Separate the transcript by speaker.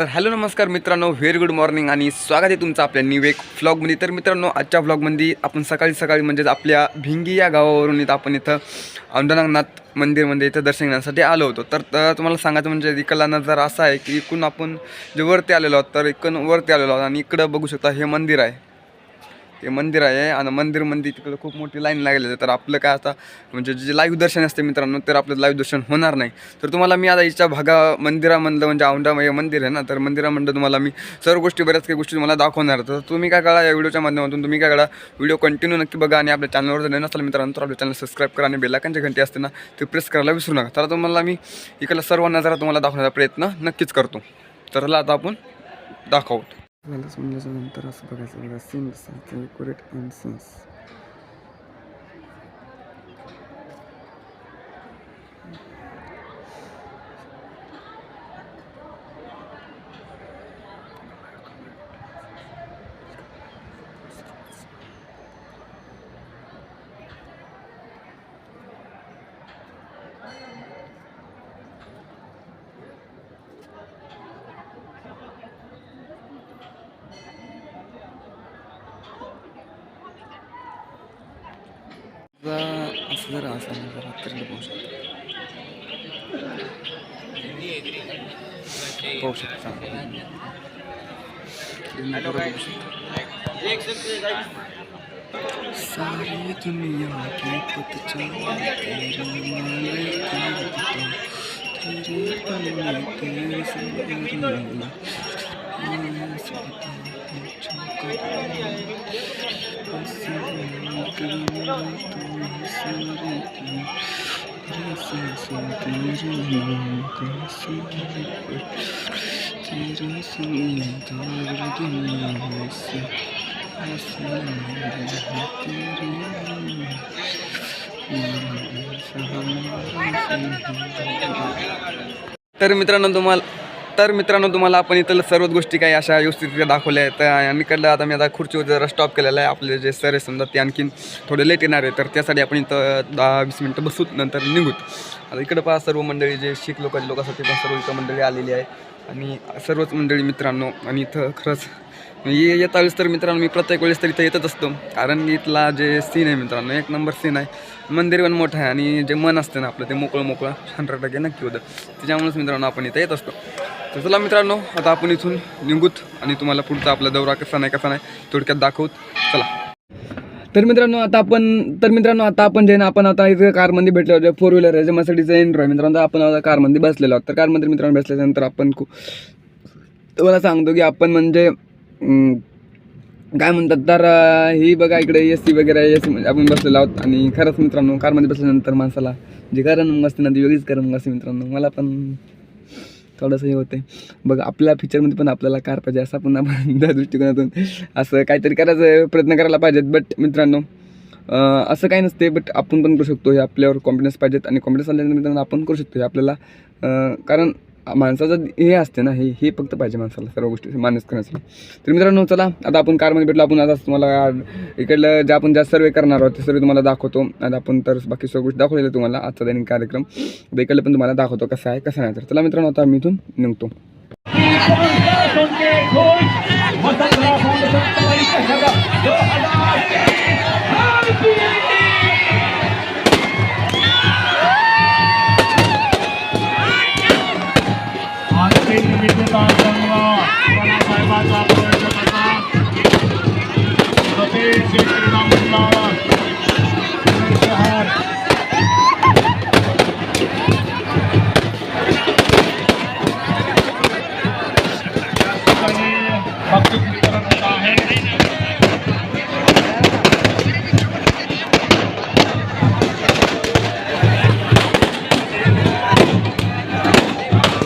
Speaker 1: तर हॅलो नमस्कार मित्रांनो व्हेरी गुड मॉर्निंग आणि स्वागत आहे तुमचं आपल्या न्यू एक व्लॉगमध्ये तर मित्रांनो आजच्या व्लॉगमध्ये आपण सकाळी सकाळी म्हणजेच आपल्या भिंगी या गावावरून इथं आपण इथं औंढनागनाथ मंदिरमध्ये इथं दर्शन घेण्यासाठी आलो होतो. तर तर तुम्हाला सांगायचं म्हणजे इकडला नजारा असा आहे की इकडून आपण जे वरती आलेलो आहोत तर इकडून वरती आलेलो आहोत आणि इकडं बघू शकता हे मंदिर आहे. ते मंदिर आहे आणि मंदिरमध्ये तिकडं खूप मोठी लाईन लागलेली आहे. तर आपलं काय आता म्हणजे जे लाईव्ह दर्शन असते मित्रांनो तर आपलं लाईव्ह दर्शन होणार नाही. तर तुम्हाला मी आता इच्छा भागा मंदिरामधलं म्हणजे औंढामय मंदिर आहे ना तर मंदिरामधलं तुम्हाला मी सर्व गोष्टी बऱ्याच काही गोष्टी तुम्हाला दाखवणार. तर तुम्ही काय करा या व्हिडिओच्या माध्यमातून तुम्ही काय करा व्हिडिओ कंटिन्यू नक्की बघा आणि आपल्या चॅनलवर जर नसाल मित्रांनो तर आपल्या चॅनल सबस्क्राईब करा आणि बेलाकांच्या घंटी असते ना ते प्रेस करायला विसरू नका. तर तुम्हाला मी इकडला सर्व नजारा तुम्हाला दाखवण्याचा प्रयत्न नक्कीच करतो. तर आता आपण दाखवतो. Well, similar to interest because of the sins that occurred in sins. असं जरा असं जरा तरी पाहू शकता. पाहू शकता सारी दुनिया की पत तेरे तेरे तर मित्रांनो तुम्हाला तर मित्रांनो तुम्हाला आपण इथलं सर्वच गोष्टी काही अशा व्यवस्थितीत दाखवल्या आहेत. आणि इकडलं आता मी आता खुर्चीवर जरा स्टॉप केलेला आहे. आपले जे सर आहे समजा ते आणखीन थोडे लेट येणार आहे तर त्यासाठी आपण इथं दहा वीस मिनटं बसूत नंतर निघूत. आता इकडं पहा सर्व मंडळी जे शीख लोकांचे लोक असतात ते पण सर्व इथं मंडळी आलेली आहे. आणि सर्वच मंडळी मित्रांनो आणि इथं खरंच ये येता वेळेस तर मित्रांनो मी प्रत्येक वेळेस तर इथं येतच असतो. कारण इथला जे सीन आहे मित्रांनो एक नंबर सीन आहे. मंदिर पण मोठं आहे आणि जे मन असतं ना आपलं ते मोकळं मोकळं हंड्रेड टक्के नक्की होतं. त्याच्यामुळेच मित्रांनो आपण इथं येत असतो. तर चला मित्रांनो आता आपण इथून निघूत आणि तुम्हाला पुढचा आपला दौरा कसा नाही कसा नाही थोडक्यात दाखवत. चला. तर मित्रांनो आता आपण तर मित्रांनो आता आपण जे ना आपण आता इथे कारमध्ये भेटलो होतो फोर व्हीलर आहे जे मसडीचं एंड्रॉय मित्रांनो आपण आता कारमध्ये बसलेलो आहोत. तर कारमध्ये मित्रांनो बसल्यानंतर आपण खूप तुम्हाला सांगतो की आपण म्हणजे काय म्हणतात तर ही बघा इकडे ए सी वगैरे ए सी म्हणजे आपण बसलेलो आहोत. आणि खरंच मित्रांनो कारमध्ये बसल्यानंतर माणसाला जे कारण असते ना ती वेगळीच कारण असते मित्रांनो. मला पण थोडंसं हे होतं बघ आपल्या फीचरमध्ये पण आपल्याला कार पाहिजे असं पण आपण त्या दृष्टिकोनातून असं काहीतरी करायचं प्रयत्न करायला पाहिजेत. बट मित्रांनो असं काही नसते बट आपण पण करू शकतो. हे आपल्यावर कॉन्फिडन्स पाहिजेत आणि कॉन्फिडन्स आल्यानंतर मित्रांनो आपण करू शकतो. हे आपल्याला कारण माणसाचं हे असते ना हे हे फक्त पाहिजे माणसाला सर्व गोष्टी मान्यच करण्यासाठी तर मित्रांनो चला आता आपण कारमध्ये भेटलो आपण आता तुम्हाला इकडलं जे आपण ज्या सर्वे करणार आहोत ते सर्व तुम्हाला दाखवतो आता आपण तर बाकी सर्व गोष्टी दाखवलेल्या तुम्हाला आजचा दैनिक कार्यक्रम इकडलं पण तुम्हाला दाखवतो कसं आहे कसं नाही तर चला मित्रांनो आता मी इथून निघतो